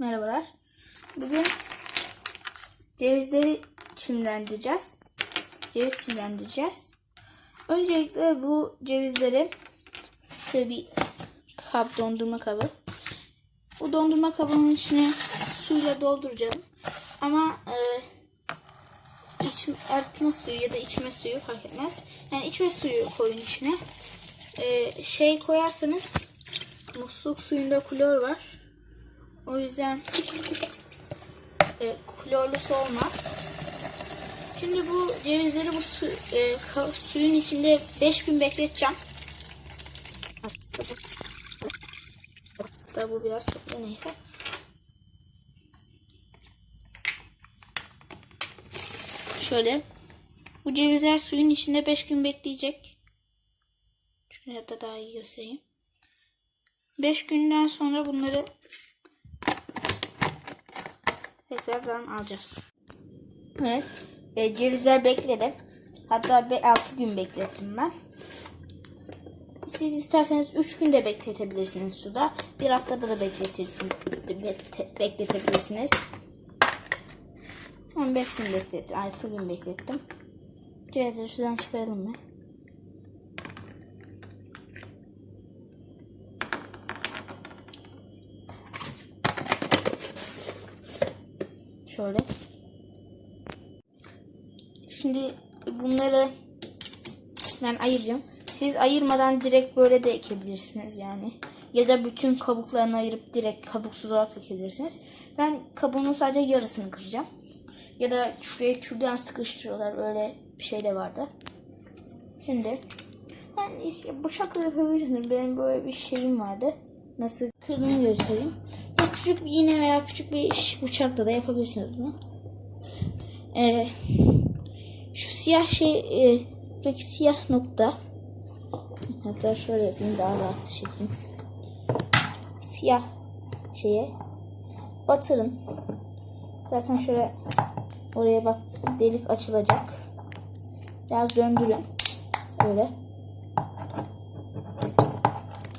Merhabalar. Bugün cevizleri çimlendireceğiz. Ceviz çimlendireceğiz. Öncelikle bu cevizleri şöyle bir kap dondurma kabı. Bu dondurma kabının içine suyla dolduracağım. Ama e, iç, artma suyu ya da içme suyu fark etmez. Yani içme suyu koyun içine. E, şey koyarsanız musluk suyunda klor var. O yüzden e, klorlusu olmaz. Şimdi bu cevizleri bu su, e, suyun içinde 5 gün bekleteceğim. Hatta bu biraz çok neyse. Şöyle. Bu cevizler suyun içinde 5 gün bekleyecek. Şöyle da daha iyi göstereyim. 5 günden sonra bunları tekrardan alacağız. Evet. E, cevizler bekledi. Hatta 6 gün beklettim ben. Siz isterseniz 3 günde bekletebilirsiniz suda. Bir haftada da bekletirsiniz, bekletebilirsiniz. 15 gün beklettim. 6 gün beklettim. Cevizleri sudan çıkaralım mı? Şöyle. Şimdi bunları ben ayıracağım. Siz ayırmadan direkt böyle de ekebilirsiniz yani. Ya da bütün kabuklarını ayırıp direkt kabuksuz olarak ekebilirsiniz. Ben kabuğunun sadece yarısını kıracağım. Ya da şuraya kürdan sıkıştırıyorlar. Öyle bir şey de vardı. Şimdi ben işte bıçakla yapabilirsiniz. Benim böyle bir şeyim vardı. Nasıl kırdığımı göstereyim. Küçük bir iğne veya küçük bir iş bıçakla da yapabilirsiniz bunu. Ee, şu siyah şey e, buradaki siyah nokta hatta şöyle yapayım daha rahat çekeyim. Siyah şeye batırın. Zaten şöyle oraya bak delik açılacak. Biraz döndürün. Böyle.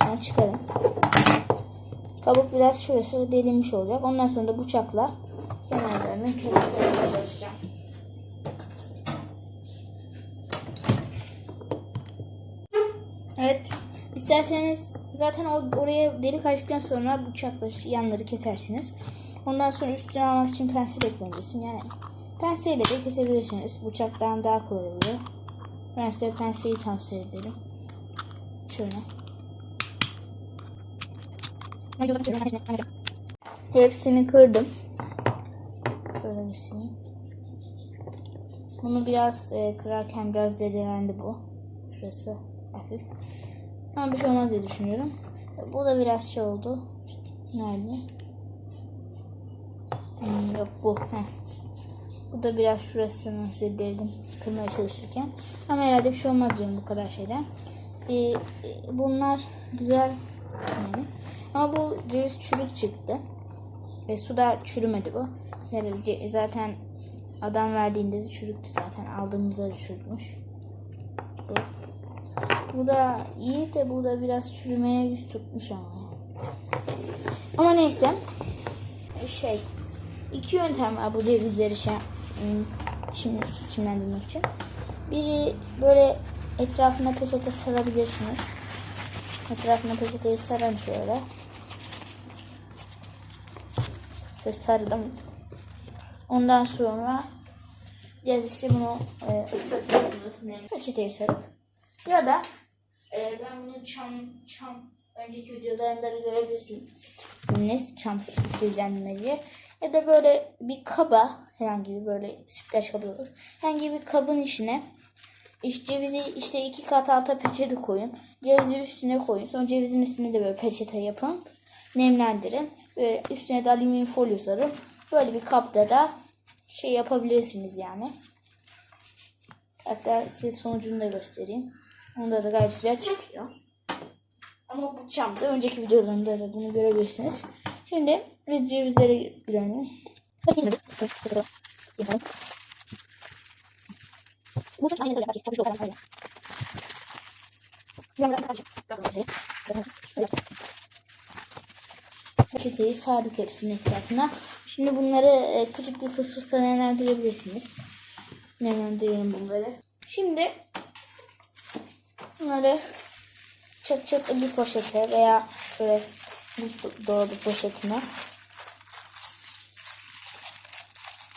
Ben çıkarın. Kabuk biraz şurası delinmiş olacak. Ondan sonra da bıçakla kenarlarını kesmeye çalışacağım. Evet. İsterseniz zaten or- oraya delik açtıktan sonra bıçakla yanları kesersiniz. Ondan sonra üstüne almak için pensel ekleyebilirsin. Yani penselle de kesebilirsiniz. Bıçaktan daha kolay oluyor. Ben size penseli tavsiye ederim. Şöyle. Hepsini kırdım. Şöyle göstereyim. Bunu biraz e, kırarken biraz dedelendi bu. Şurası hafif. Ama bir şey olmaz diye düşünüyorum. Bu da biraz şey oldu. Nerede? Hmm, yok bu. Heh. Bu da biraz şurasını zedeledim kırmaya çalışırken. Ama herhalde bir şey olmaz diyorum bu kadar şeyden. Ee, bunlar güzel yani. Ama bu ceviz çürük çıktı. E, suda çürümedi bu. Zaten adam verdiğinde de çürüktü zaten. Aldığımızda da çürükmüş. Bu. Bu da iyi de bu da biraz çürümeye yüz tutmuş ama. Ama neyse. Şey. iki yöntem var bu cevizleri şey, ım, çim, çimlendirmek için. Biri böyle etrafına peçete sarabilirsiniz. Etrafına peçeteyi sarın şöyle. Şöyle sardım. Ondan sonra biraz işte bunu e, ıslatıyorsunuz. Peçeteyi sarıp. Ya da e, ben bunu çam çam önceki videolarımda da görebilirsiniz. Çam filtrelenme diye. Ya da böyle bir kaba herhangi bir böyle sütlaç kabı olur. Herhangi bir kabın içine işte cevizi işte iki kat alta peçete koyun. Cevizi üstüne koyun. Sonra cevizin üstüne de böyle peçete yapın. Nemlendirin. Böyle üstüne de alüminyum folyo sarın. Böyle bir kapta da şey yapabilirsiniz yani. Hatta size sonucunu da göstereyim. Onda da gayet güzel çıkıyor. Ama bu çamda önceki videolarımda da bunu görebilirsiniz. Şimdi biz cevizleri girelim. Bu çok aynı böyle çok çok aynı. Peçeteyi sardık hepsinin etrafına. Şimdi bunları e, küçük bir fısfısla nemlendirebilirsiniz. Nemlendirelim bunları. Şimdi bunları çıt çıtlı bir poşete veya şöyle buzdolabı poşetine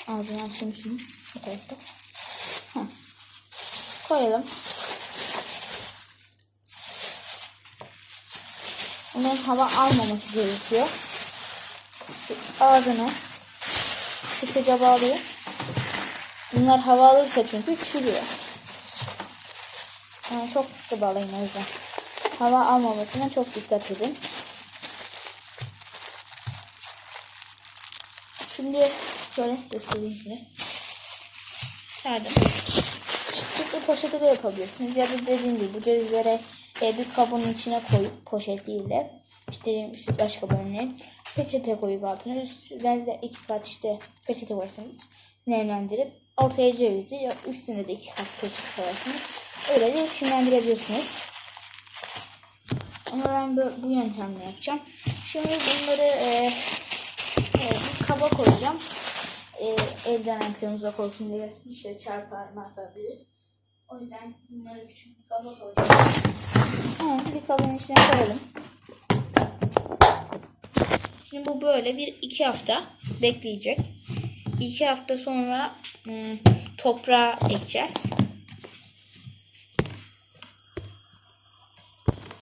Ağzını açayım şunu. Bu tarafta. Koyalım. Bunların hava almaması gerekiyor. Şu ağzını sıkıca bağlıyor. Bunlar hava alırsa çünkü çürüyor. Yani çok sıkı bağlayın o yüzden. Hava almamasına çok dikkat edin. Şimdi şöyle göstereyim size. Serdim. Çıtlı poşete de yapabilirsiniz. Ya da dediğim gibi bu cevizlere e, bir kabın içine koyup poşet değil de işte sütlaç kabı örneğin peçete koyup altına üstüne de iki kat işte peçete koyarsanız nemlendirip ortaya cevizi ya üstüne de iki kat peçete koyarsınız. Öyle de şimdilendirebiliyorsunuz. Ama ben bu, bu yöntemle yapacağım. Şimdi bunları e, e, bir kaba koyacağım. E, elden ayaklarım uzak olsun diye bir şey çarpar mahvedebilir. O yüzden bunları küçük bir kaba koyacağım. Evet, bir kabın içine koyalım. Şimdi bu böyle bir iki hafta bekleyecek. İki hafta sonra ım, toprağa ekeceğiz.